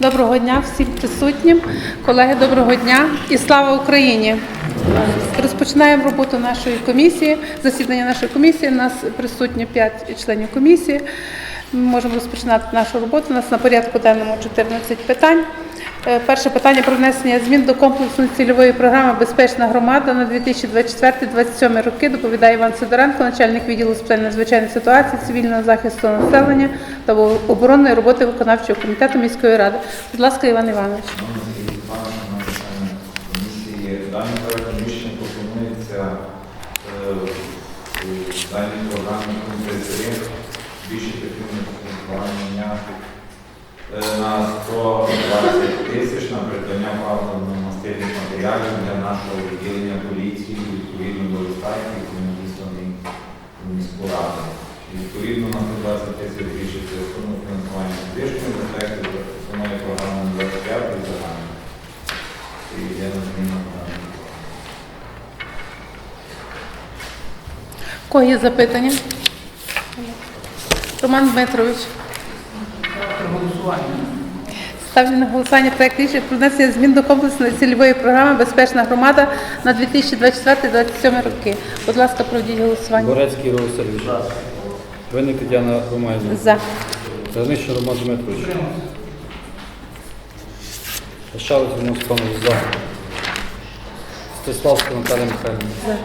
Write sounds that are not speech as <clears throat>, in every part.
Доброго дня всім присутнім. Колеги, доброго дня і слава Україні! Розпочинаємо роботу нашої комісії. Засідання нашої комісії. У нас присутні 5 членів комісії. Ми можемо розпочинати нашу роботу. У нас на порядку денному 14 питань. Е, Перше питання про внесення змін до комплексної цільової програми Безпечна громада на 2024-2027 роки. Доповідає Іван Сидоренко, начальник відділу з питань надзвичайних ситуацій, цивільного захисту населення та оборонної роботи виконавчого комітету міської ради. Будь ласка, Іван Іванович. Даний проект рішення пропонується в даній програмі пункт 3 збільшити фінансування е, на 120 тисяч на придбання паливно-мастильних матеріалів для нашого відділення поліції відповідно до листа, який надісланий в міську раду. Відповідно на 120 тисяч збільшити суму фінансування збільшення в ефекті запропонує програму 25 і загальну. І є на зміну програми. Кого є запитання? Роман Дмитрович. Ставлю на голосування проект рішення про внесення змін до комплексної цільової програми Безпечна громада на 2024-2027 роки. Будь ласка, проведіть голосування. Борецький Ігор Васильович. Винник Тетяна Романівна. За. Загнищий Роман Дмитрович. Шалець Роман Степанович. За. Стеславська Наталія Михайлівна. За.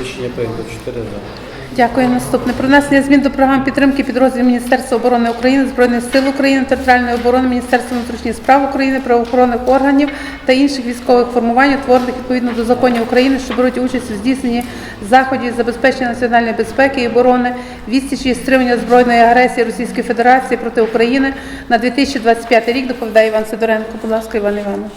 Рішення прийнято. 4 за. Дякую. Наступне. Про внесення змін до програм підтримки підрозділів Міністерства оборони України, Збройних сил України, територіальної оборони, Міністерства внутрішніх справ України, правоохоронних органів та інших військових формувань, утворених відповідно до законів України, що беруть участь у здійсненні заходів забезпечення національної безпеки і оборони, відсічі і стримання збройної агресії Російської Федерації проти України на 2025 рік. Доповідає Іван Сидоренко. Будь ласка, Іван Іванович.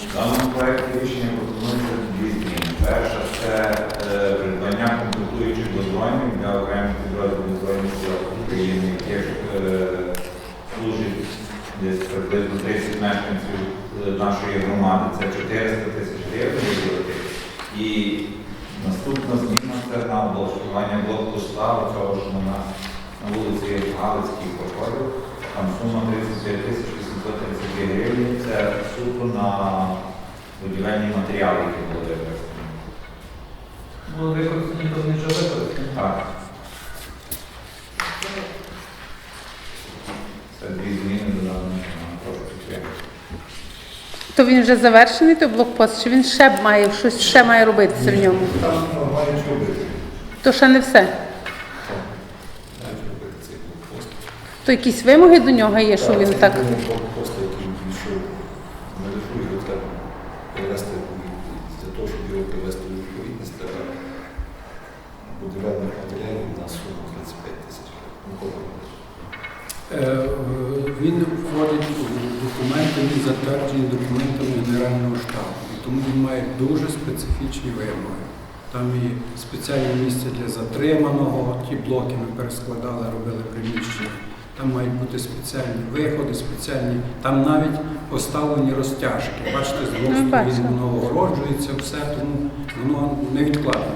Перша це е, придбання комплектуючих до дронів для окремих підрозділів Збройних сил України, яких е, служить десь приблизно 30 мешканців е, нашої громади. Це 400 тисяч гривень виділити. І наступна зміна це на облаштування блокпоста, цього ж на нас на вулиці Галицькій проходив. Там сума 35 тисяч 832 гривні. Це суто на будівельні матеріали, які були використані. Було використані, то нічого використані. Так. Це дві зміни додано на прошу підтримати. То він вже завершений, той блокпост, чи він ще має щось ще має робитися в ньому? Там має що робити. То ще не все. То якісь вимоги до нього є, що він так. Блокпост, який війшов на лиху, його треба привести у відповідність. Для того, щоб його привести у відповідність, треба будівельних матеріалів на суму 35 тисяч Е, Він входить у документи, він затверджений документами Генерального штабу. І Тому він має дуже специфічні вимоги. Там і спеціальне місце для затриманого, ті блоки ми перескладали, робили приміщення. Там мають бути спеціальні виходи, спеціальні, там навіть поставлені розтяжки. Бачите, з двох Ну, сторін воно огороджується, все, тому воно невідкладно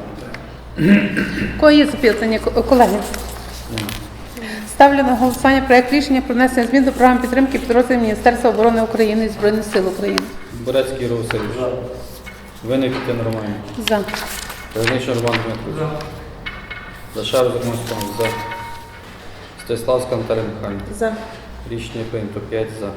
є запитання, колеги? Ставлю на голосування проект рішення про внесення змін до програми підтримки підрозділів Міністерства оборони України і Збройних сил України. Борецький Ігор Васильович. Винник Тетяна Романівна. За. Загнищий Роман Дмитрович. За. Зашаров Роман За. Стеславська Наталія Михайлівна. За. Рішення прийнято. 5 за.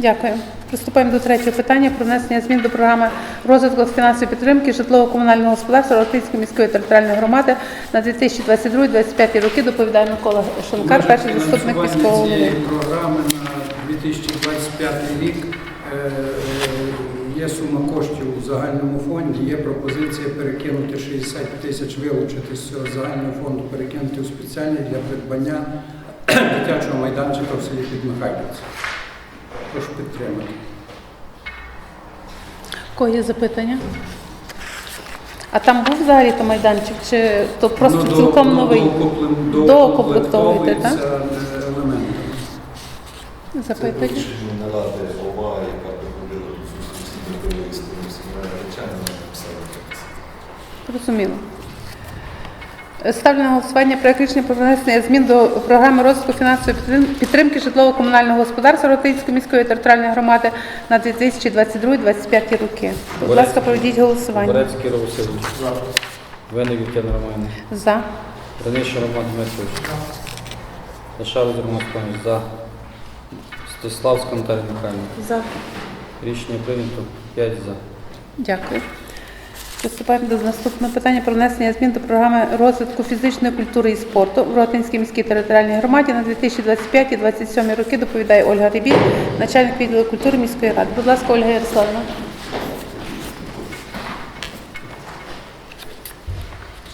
Дякую. Приступаємо до третього питання про внесення змін до програми розвитку фінансової підтримки житлово-комунального господарства Ротинської міської територіальної громади на 2022-2025 роки. Доповідає Микола Шонкар, перший заступник міського голови. цієї програми на 2025 рік е, е, є сума коштів у загальному фонді. Є пропозиція перекинути 60 тисяч, вилучити з цього загального фонду, перекинути у спеціальний для придбання <clears throat> дитячого майданчика в селі Підмихайлівці. Прошу підтримати. Кого є запитання? А там був взагалі то майданчик, чи то просто до- цілком воно новий? Доукомплектовуєте, так? доукомплектовується, е. Це Запитання? наради ОВА, яка приходила до зустрічі з речами, написала текст. Ставлю на голосування проект рішення про внесення змін до програми розвитку фінансової підтримки житлово-комунального господарства Ротинської міської територіальної громади на 2022-2025 роки. Будь ласка, проведіть голосування. Борецький Ігор Васильович. Винник Тетяна Романівна. За. Граничний Роман Дмитрович. Лишавець Роман Степанович. За. Стеславська Наталія Михайлівна. За. Рішення прийнято. 5 за. Дякую. Приступаємо до наступного питання про внесення змін до програми розвитку фізичної культури і спорту в Ротинській міській територіальній громаді на 2025-2027 роки доповідає Ольга Рибін, начальник відділу культури міської ради. Будь ласка, Ольга Ярославівна.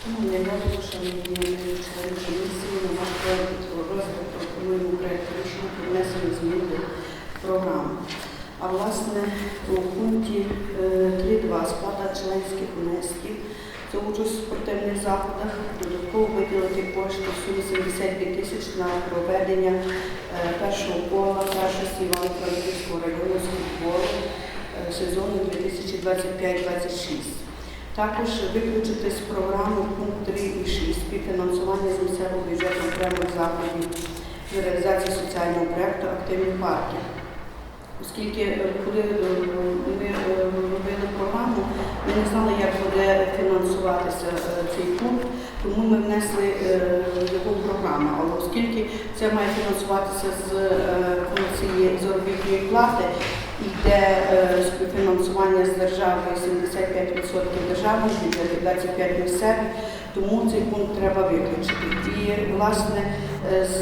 Шановні голови, шановні члени комісії, на ваш проект розвитку пропонуємо проект рішення про внесення змін до програми. А власне у пункті е, 3.2 сплата членських внесків за участь у спортивних заходах додатково виділити кошти в сумі 75 тисяч на проведення е, першого кола першості Івано-Франківського району з е, сезону 2025-26. Також виключити з програми пункт 3 і 6 співфінансування з місцевого бюджету окремих заходів з реалізації соціального проєкту Активні парки. Оскільки е, коли е, ми е, робили програму, ми не знали, як буде фінансуватися е, цей пункт, тому ми внесли е, його в програму. Але оскільки це має фінансуватися з е, функції заробітної плати, йде е, співфінансування з держави 75% державного бюджету, 25% місцеві, тому цей пункт треба виключити. І власне е, з,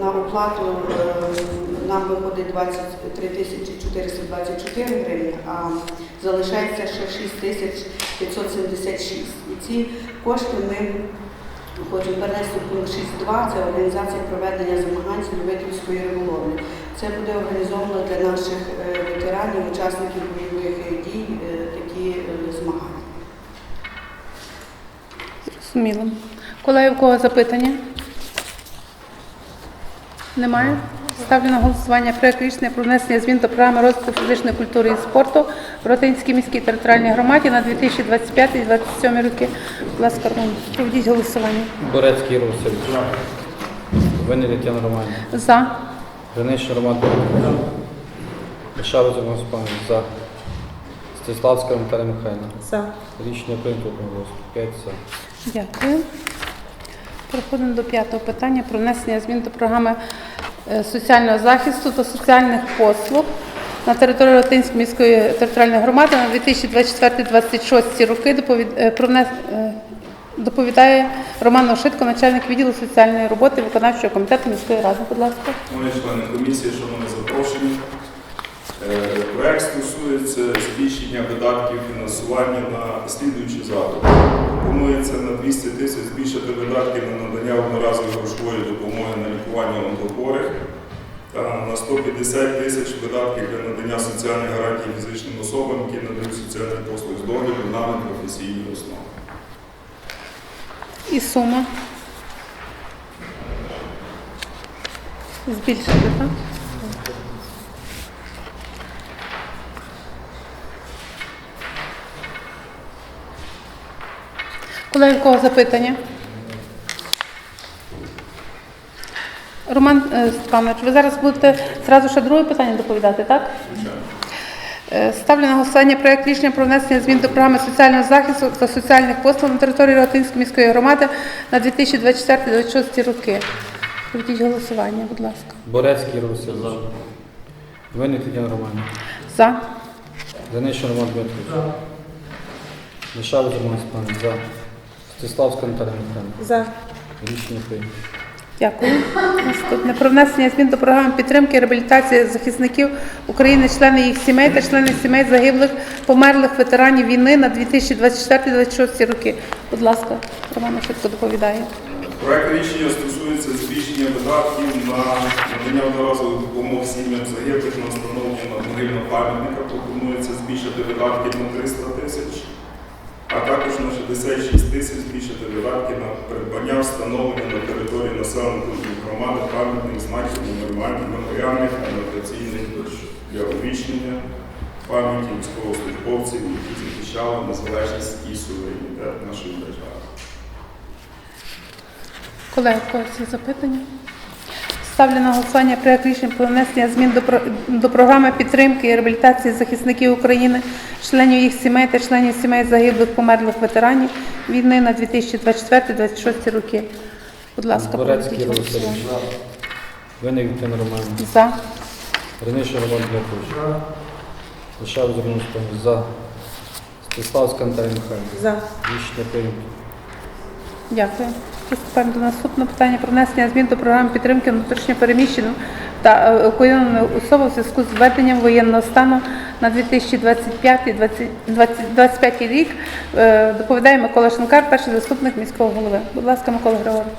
на оплату е, нам виходить 23 тисячі 424 гривні, а залишається ще 6 тисяч 576. І ці кошти ми Хочемо перенести в пункт 6.2, це організація проведення змагань любительської риболовлі. Це буде організовано для наших е, ветеранів, учасників бойових дій е, такі е, змагання. Зрозуміло. Колеги, у кого запитання? Немає? Ставлю на голосування проект рішення про внесення змін до програми розвитку фізичної культури і спорту в Ротинській міській територіальній громаді на 2025-2027 роки. Будь ласка, проведіть голосування. Борецький Васильович. Винник Тетяна Романівна. За. Граничний Роман Дмитрович. Лишавець Роман За. Стеславська Наталія Михайлівна. За. Рішення прийнято одноголосно. 5 за. Дякую. Переходимо до п'ятого питання про внесення змін до програми е, соціального захисту та соціальних послуг на території Латинської міської територіальної громади на 2024-2026 роки. Е, е, Доповідає Роман Ошитко, начальник відділу соціальної роботи виконавчого комітету міської ради. Будь ласка. Шановні члени комісії, шановні запрошені. Е, Проект стосується збільшення видатків фінансування на слідуючі заходи. Пропонується на 200 тисяч збільшити видатки на надання одноразової грошової допомоги на лікування онкохворих та на 150 тисяч видатків для надання соціальних гарантій фізичним особам, які надають соціальні послуги з догляду на непрофесійній основі. І сума. Збільшити, так? Колеги, у кого запитання? Роман е, Степанович, ви зараз будете зразу ще друге питання доповідати, так? Е, Ставлю на голосування проект рішення про внесення змін до програми соціального захисту та соціальних послуг на території Ротинської міської громади на 2024-2026 роки. Проведіть голосування, будь ласка. Борецький Ігор Васильович. Винник Тетяна Романівна. За. Граничний Роман Дмитрович. Лишавець Роман Степанович. За. Стеславська Наталія Михайлівна. За. Рішення прийнято. Дякую. Наступне про внесення змін до програми підтримки і реабілітації захисників України, членів їх сімей та членів сімей загиблих, померлих ветеранів війни на 2024-2026 роки. Будь ласка, Роман швидко доповідає. Проект рішення стосується збільшення видатків на надання одноразових допомог сім'ям загиблих на встановлення могильного пам'ятника. Пропонується збільшити видатки на 300 тисяч, а також на 66 тисяч збільшити видатки на придбання встановлення на території населених громади пам'ятних знаків нумерувальних меморіальних анотаційних дощ для увічнення пам'яті військовослужбовців, які захищали незалежність і суверенітет нашої держави. Колеги, когось запитання? Ставлю на голосування проект рішення про внесення змін до, до програми підтримки і реабілітації захисників України, членів їх сімей та членів сімей загиблих померлих ветеранів війни на 2024-2026 роки. Будь ласка, Борецький голосування. Винник Віталій Романович. За. Гринишин Роман Дмитрович. Лишав Зернустов. За. Стеславська Антон Михайлович. За. Рішення прийнято. Дякую. До наступного питання про внесення змін до програми підтримки внутрішньо переміщених та е, евакуйованих особ у зв'язку з введенням воєнного стану на 2025-2025 рік. Е, Доповідає Микола Шинкар, перший заступник міського голови. Будь ласка, Микола Григорович.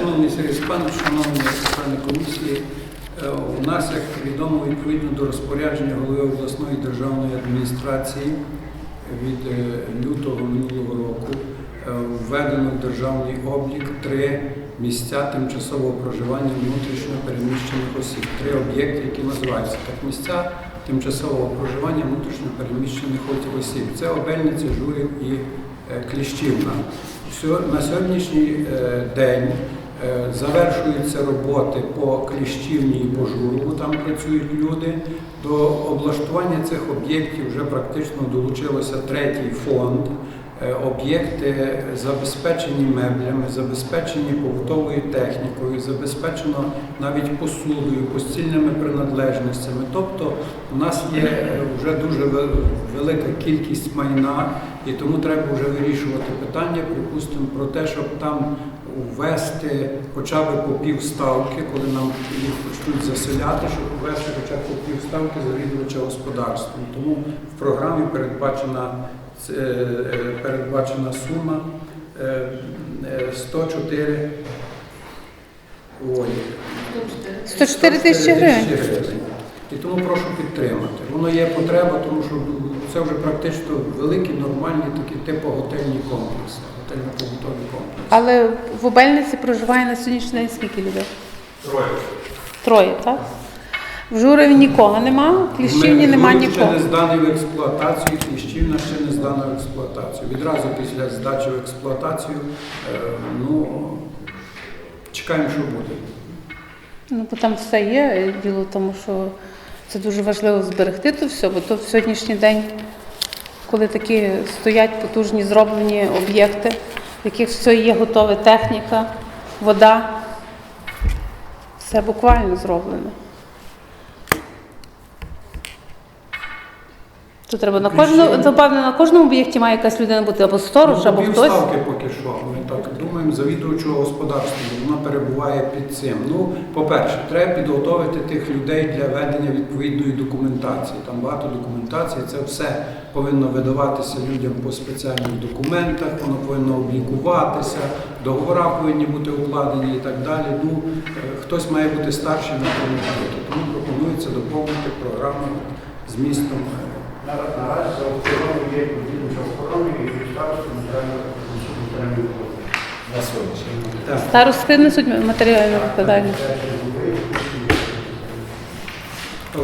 Шановний Сергій Степанович, шановні члени комісії, е, у нас, як відомо, відповідно до розпорядження голови обласної державної адміністрації від е, лютого минулого року е, введено в державний облік три місця тимчасового проживання внутрішньо переміщених осіб. Три об'єкти, які називаються так місця тимчасового проживання внутрішньо переміщених осіб. Це Обельниця, Журів і е, Кліщівна. На сьогоднішній е, день е, завершуються роботи по Кліщівні і по Журову, там працюють люди. До облаштування цих об'єктів вже практично долучилося третій фонд. Е, Об'єкти забезпечені меблями, забезпечені побутовою технікою, забезпечено навіть посудою, постільними принадлежностями. Тобто у нас є е, вже дуже велика кількість майна, і тому треба вже вирішувати питання, припустимо, про те, щоб там ввести хоча б по півставки, коли нам їх почнуть заселяти, щоб ввести хоча б по півставки завідувача господарством. Тому в програмі передбачена, е, передбачена сума е, е, 104 ой, 104 тисячі гривень. І тому прошу підтримати. Воно є потреба, тому що це вже практично великі, нормальні такі типу готельні комплекси, готельно-побутові комплекси. Але в Обельниці проживає на сьогоднішній день скільки людей? Троє. Троє, так? В Журові нікого нема, в Кліщівні нема Журів ще не зданий в експлуатацію, Кліщівна ще не здана в експлуатацію. Відразу після здачі в експлуатацію, е, ну, чекаємо, що буде. Ну, бо там все є. Діло в тому, що це дуже важливо зберегти то все, бо то в сьогоднішній день, коли такі стоять потужні зроблені об'єкти, в яких все є готове, техніка, вода, все буквально зроблено. То треба на кожному, напевно, на кожному об'єкті має якась людина бути або сторож, або Ну, хтось. Півставки поки що. Ми так думаємо, завідувачого господарства, бо вона перебуває під цим. Ну, по-перше, треба підготовити тих людей для ведення відповідної документації. Там багато документації, це все повинно видаватися людям по спеціальних документах, воно повинно облікуватися, договори повинні бути укладені і так далі. Ну, е, хтось має бути старший на тому. Тому пропонується доповнити програму з містом. е, Наразі за аукціоном є відповідно охорони і старості матеріальної На сьогоднішній день. Так. Старости несуть матеріальну відповідальність.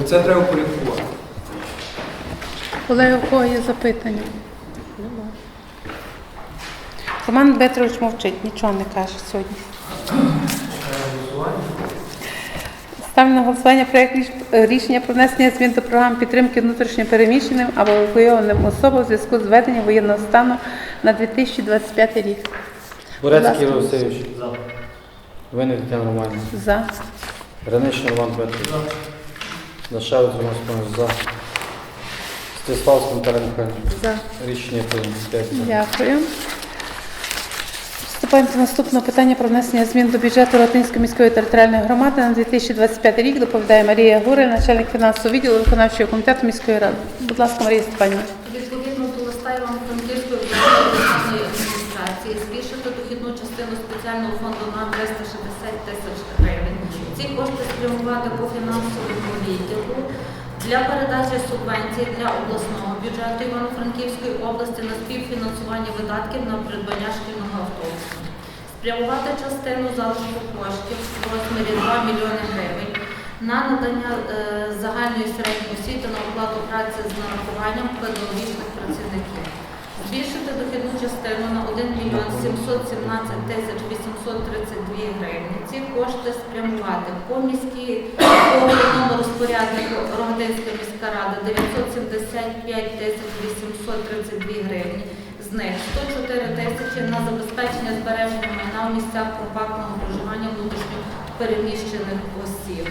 Це треба порядкувати. Колеги, у кого є запитання? Роман Дмитрович мовчить, нічого не каже сьогодні. Ставлю на голосування проєкт рішення про внесення змін до програми підтримки внутрішньо переміщеним або евакуйованим особам у зв'язку з введенням воєнного стану на 2025 рік. Борецький ласка. Васильович. Винник Віталій Романович. За. Гринишин Роман Дмитрович. Лишав Зернустов. За. Стеславська Антон Михайлович. За. Рішення прийнято. За. Дякую. Вступаємо до наступного питання про внесення змін до бюджету Ротинської міської територіальної громади на 2025 рік. Доповідає Марія Гурин, начальник фінансового відділу виконавчого комітету міської ради. Будь ласка, Марія Степанівна. Відповідно до листа Івано-Франківської адміністрації збільшити дохідну частину спеціального фонду на 360 тисяч гривень. Ці кошти спрямувати по фінансовому відділу для передачі субвенцій для обласного бюджету Івано-Франківської області на співфінансування видатків на придбання шкільного автобуса. Спрямувати частину залишку коштів в розмірі 2 мільйони гривень на надання е, загальної середньої освіти на оплату праці з нарахуванням педагогічних працівників. Збільшити дохідну частину на 1 мільйон 717 тисяч 832 гривні. Ці кошти спрямувати по міській головному розпоряднику Рогатинська міська рада 975 тисяч 832 гривні. З них 104 тисячі на забезпечення збереження майна у місцях компактного проживання внутрішньо переміщених осіб.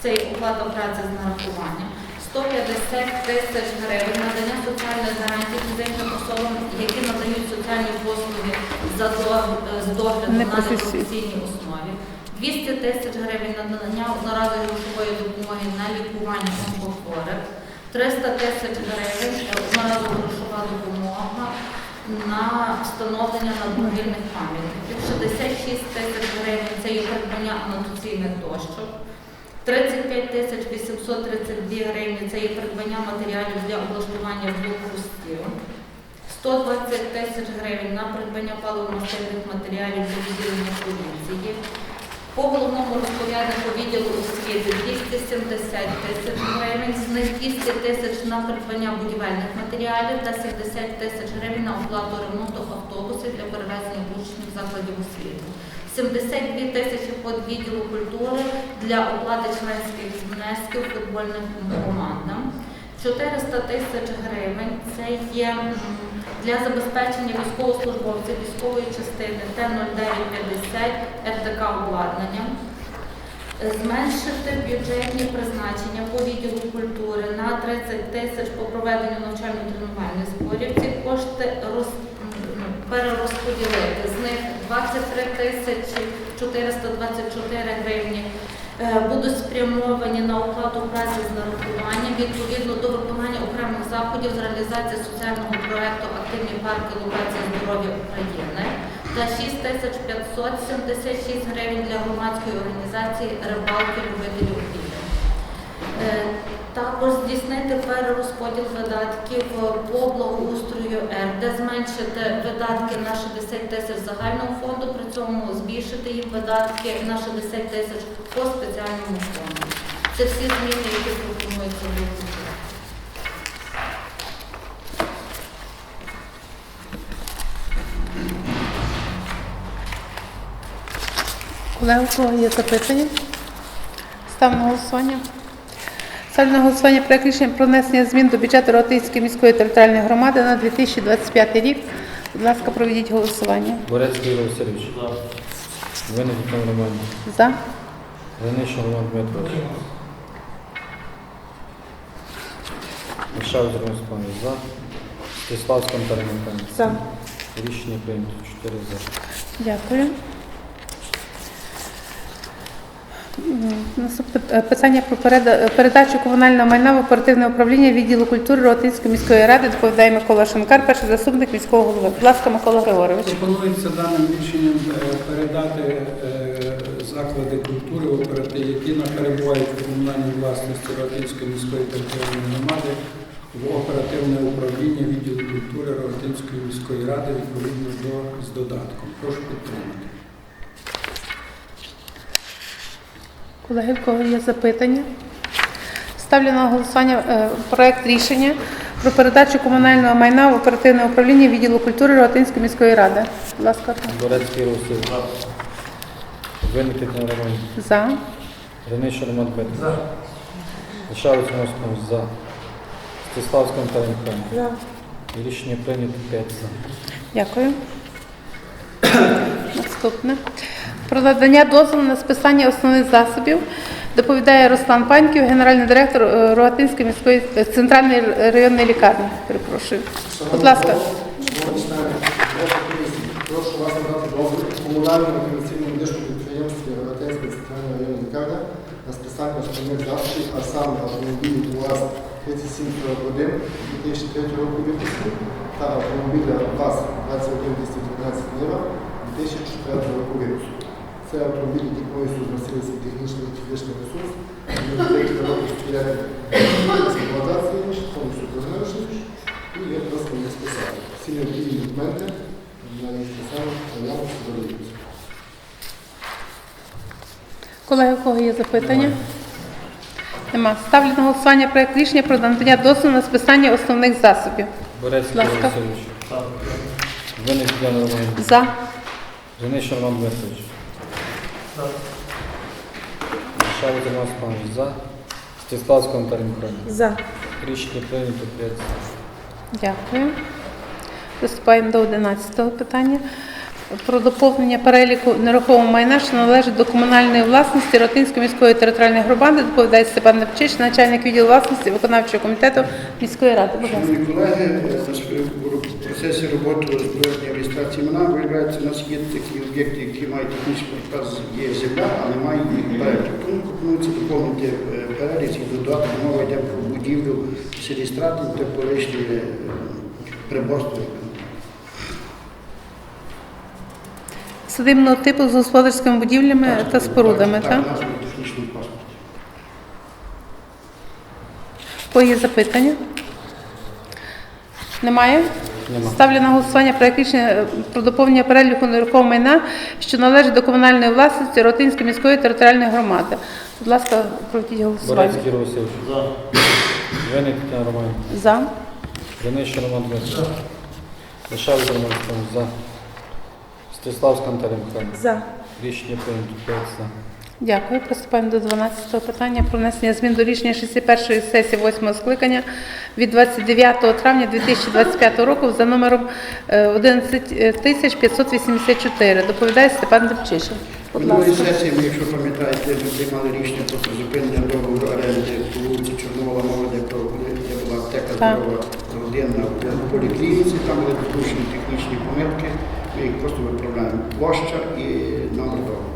Це і оплата праці з нарахуванням. 150 тисяч гривень надання соціальних гарантій фізичним особам, які надають соціальні послуги за до- з догляду на Непрофесійні. непрофесійній основі. 200 тисяч гривень надання одноразової грошової допомоги на лікування онкохворих. 300 тисяч гривень одноразова грошова допомога на встановлення надмогильних пам'ятників. 66 тисяч гривень це є придбання анотаційних дощок. 35 тисяч 832 гривні це є придбання матеріалів для облаштування двох кустів, 120 тисяч гривень на придбання паливно-мастильних матеріалів для відділення поліції. По головному розпоряднику відділу освіти 270 тисяч гривень, з них 200 тисяч на придбання будівельних матеріалів та 70 тисяч гривень на оплату ремонту автобусів для перевезення учнів закладів освіти. 72 тисячі по відділу культури для оплати членських внесків футбольним командам. 400 тисяч гривень це є для забезпечення військовослужбовців військової частини Т-0950 РТК обладнання. Зменшити бюджетні призначення по відділу культури на 30 тисяч по проведенню навчально-тренувальних зборів. Ці кошти роз, перерозподілити. З них 23 тисячі 424 гривні будуть спрямовані на оплату праці з нарахуванням відповідно до виконання окремих заходів з реалізації соціального проекту Активні парки локації здоров'я України та 6 тисяч 576 гривень для громадської організації рибалки любителів вілля. Також здійснити перерозподіл видатків по благоустрою Р, де зменшити видатки на 60 тисяч загального фонду, при цьому збільшити їх видатки на 60 тисяч по спеціальному фонду. Це всі зміни, які пропонуються до бюджету. Є запитання? Став на голосування. Ставлю на голосування проект рішення про внесення змін до бюджету Ротинської міської територіальної громади на 2025 рік. Будь ласка, проведіть голосування. Борецький Ігор Васильович. Винник Романівна. За. Граничний Роман Дмитрович. Мишавець Роман За. Стеславська Наталія За. Рішення прийнято. 4 за. Дякую. Наступне питання про переда- передачу комунального майна в оперативне управління відділу культури Ротинської міської ради доповідає Микола Шанкар, перший заступник міського голови. Будь ласка, Микола Григорович. Пропонується даним рішенням е, передати е, заклади культури, операти- які перебувають в комунальній власності Рогатинської міської територіальної громади в оперативне управління відділу культури Рогатинської міської ради відповідно до з додатком. Прошу підтримати. Колеги, в кого є запитання? Ставлю на голосування е, проект рішення про передачу комунального майна в оперативне управління відділу культури Ротинської міської ради. Будь ласка, Борецький Ігор Васильович. Винник Віктор Романівна. за. Граничний Роман Дмитрович. Мишавець Роман Степанович. За. Наталія Михайлівна. І Рішення прийнято 5 за. Дякую. Наступне. Про надання дозволу на списання основних засобів доповідає Руслан Паньків, генеральний директор е, Рогатинської міської е, центральної районної лікарні. Перепрошую. Будь ласка. Прошу вас надати дозвіл комунальному комерційному медичному підприємстві Рогатинська центральна районна лікарня на списання основних засобів, а саме автомобілі УАЗ 3741 2003 року випуску та автомобіля ВАЗ 21213 Нива 2004 року випуску. Це автомобілі, які повністю зносили свій технічний і фізичний ресурс, експлуатації, повністю призначені, і є просто не списати. Всі необхідні документи на їх списання наявності додаються. Колеги, у кого є запитання? Нема. Ставлю на голосування проект рішення про надання дозволу на списання основних засобів. Борецький Ласка. Васильович. Винник Віктор Романівна. За. Жениш Роман Дмитрович. Шарик Роман Степанович за. Наталія Михайлівна. За. Рішення прийнято 5. Дякую. Приступаємо до 11 питання. Про доповнення переліку нерухомого майна, що належить до комунальної власності Ротинської міської територіальної громади, доповідає Степан Непчич, начальник відділу власності виконавчого комітету міської ради. Будь ласка. Шановні колеги, процесі роботи розбирання реєстрації імена виявляється, у нас є такі об'єкти, які мають технічний приказ, є земля, а немає їх переліку. Тому пропонується доповнити е, перелік і додати мова йде про будівлю в селі та колишнє е, приборство. Садибного типу з господарськими будівлями та спорудами, так? Так, технічний паспорт. Кого є запитання? Немає? Нема. Ставлю на голосування проект рішення е, про доповнення переліку нерухомого майна, що належить до комунальної власності Ротинської міської територіальної громади. Будь ласка, проведіть голосування. Борецький Юрій Васильович. За. Винник Тетяна Романівна. За. Жениш Роман Дмитрович. Шарик Роман Степанович. За. Стеславська Михайлівна. За. Рішення прийнято 5 за. Дякую. Приступаємо до 12-го питання про внесення змін до рішення 61-ї сесії 8 скликання від 29 травня 2025 року за номером е, 11584. Доповідає Степан Демчишин. Минулої сесії, ми, якщо пам'ятаєте, ми приймали рішення про зупинення договору оренди по вулиці йде про де була аптека здорова родинна в поліклініці, там були допущені технічні помилки, ми їх просто виправляємо. Площа і номер договору.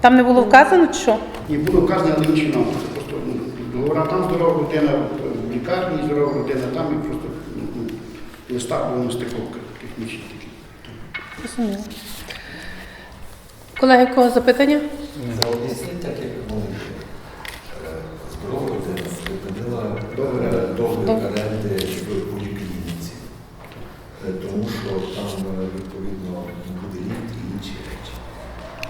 Там не було вказано, чи що? І було вказано інші. Це просто ну, договора там здорова родина в лікарні, здорова родина там і просто ну, ну, листах була стиковка технічні такі. Розуміло. Колеги, у кого запитання? Це об'ясніть так, як вони здорово людина припинила Договір. е, договір Договір. оренди в поліклініці. Е, Тому що там е, відповідно буде ліфт і інші речі.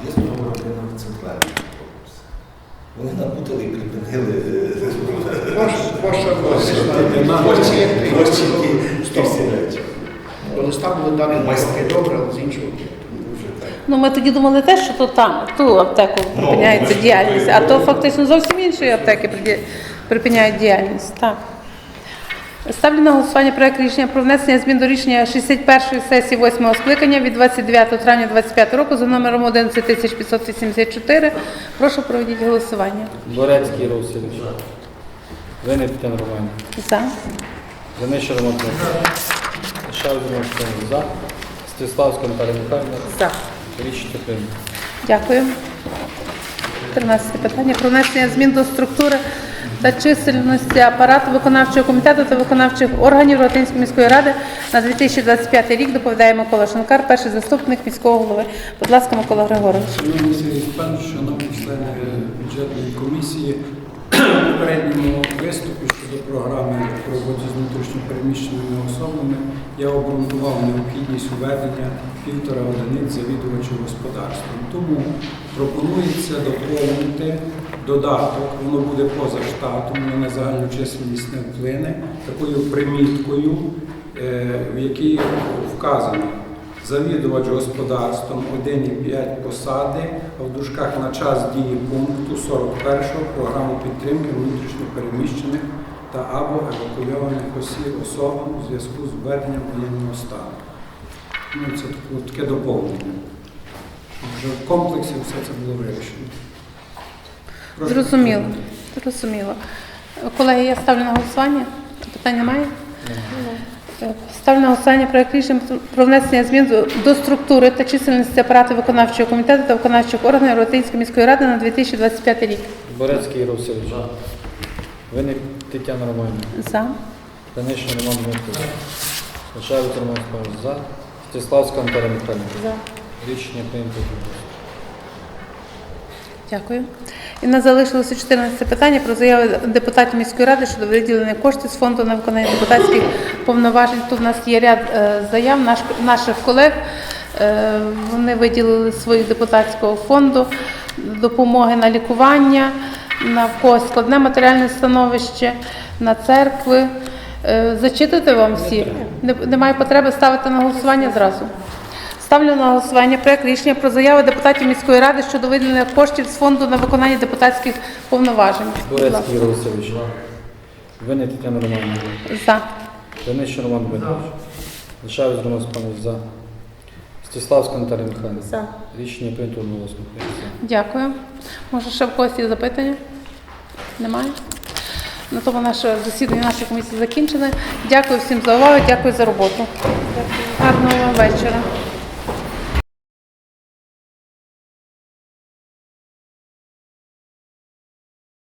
Є здорова родина в центральній корпусі. Вони напутали і припинили е, речі. До листа дані майстри добре, але з іншого. Ну, ми тоді думали те, що то там, ту аптеку припиняється діяльність, а то фактично зовсім іншої аптеки припиняють діяльність. Так. Ставлю на голосування проект рішення про внесення змін до рішення 61-ї сесії 8 скликання від 29 травня 2025 року за номером 11584. Прошу проведіть голосування. Борецький Юрій Васильович. Винник Тетяна Романівна. За. Жениш Роман Дмитрович. Шарик Роман За. Стеславська Наталія Михайлівна. За. Рішення прийнято. Дякую. 13 питання про внесення змін до структури та чисельності апарату виконавчого комітету та виконавчих органів Ротинської міської ради на 2025 рік доповідає Микола Шанкар, перший заступник міського голови. Будь ласка, Микола Григорович. Шановні Сергій Степанович, шановні члени бюджетної комісії, <clears throat> попередньому виступі програми по роботі з внутрішньопереміщеними особами я обґрунтував необхідність введення півтора одиниць завідувачів господарством. Тому пропонується доповнити додаток, воно буде поза штатом, воно на загальну численність не вплине, такою приміткою, е, в якій вказано завідувач господарством 1,5 посади, а в дужках на час дії пункту 41 програми підтримки внутрішньопереміщених та або евакуйованих осіб особам у зв'язку з введенням воєнного стану. Ну, це таке, таке доповнення. Вже в комплексі все це було вирішено. Зрозуміло. Зрозуміло. Колеги, я ставлю на голосування. Питань немає? Е, Ставлю на голосування проект рішення про внесення змін до- структури та чисельності апарату виконавчого комітету та виконавчих органів Ротинської міської ради на 2025 рік. Борецький Юрій Васильович. Тетяна Романівна. За. Жениш Роман Дмитрович. Шарик Роман Степанович. За. Стеславська Наталія Михайлівна. За. Рішення прийнято. Дякую. І в нас залишилося 14 питання про заяви депутатів міської ради щодо виділення коштів з фонду на виконання депутатських повноважень. Тут у нас є ряд е, заяв наш, наших колег. Е, Вони виділили свої депутатського фонду допомоги на лікування, на когось складне матеріальне становище, на церкви. Е, Зачитати вам всі? Немає потреби ставити на голосування зразу. Ставлю на голосування проект рішення про заяву депутатів міської ради щодо виділення коштів з фонду на виконання депутатських повноважень. Бурецький Ігор Васильович. Винний Тетяна Романівна. За. Даниш Роман Дмитрович. Лишавець Роман Степанович за. Стеславська Наталія Михайлівна. За. Рішення прийнято одноголосно. Дякую. Може, ще в когось є запитання? Немає? На тому наше засідання нашої комісії закінчене. Дякую всім за увагу, дякую за роботу. Гарного вам вечора.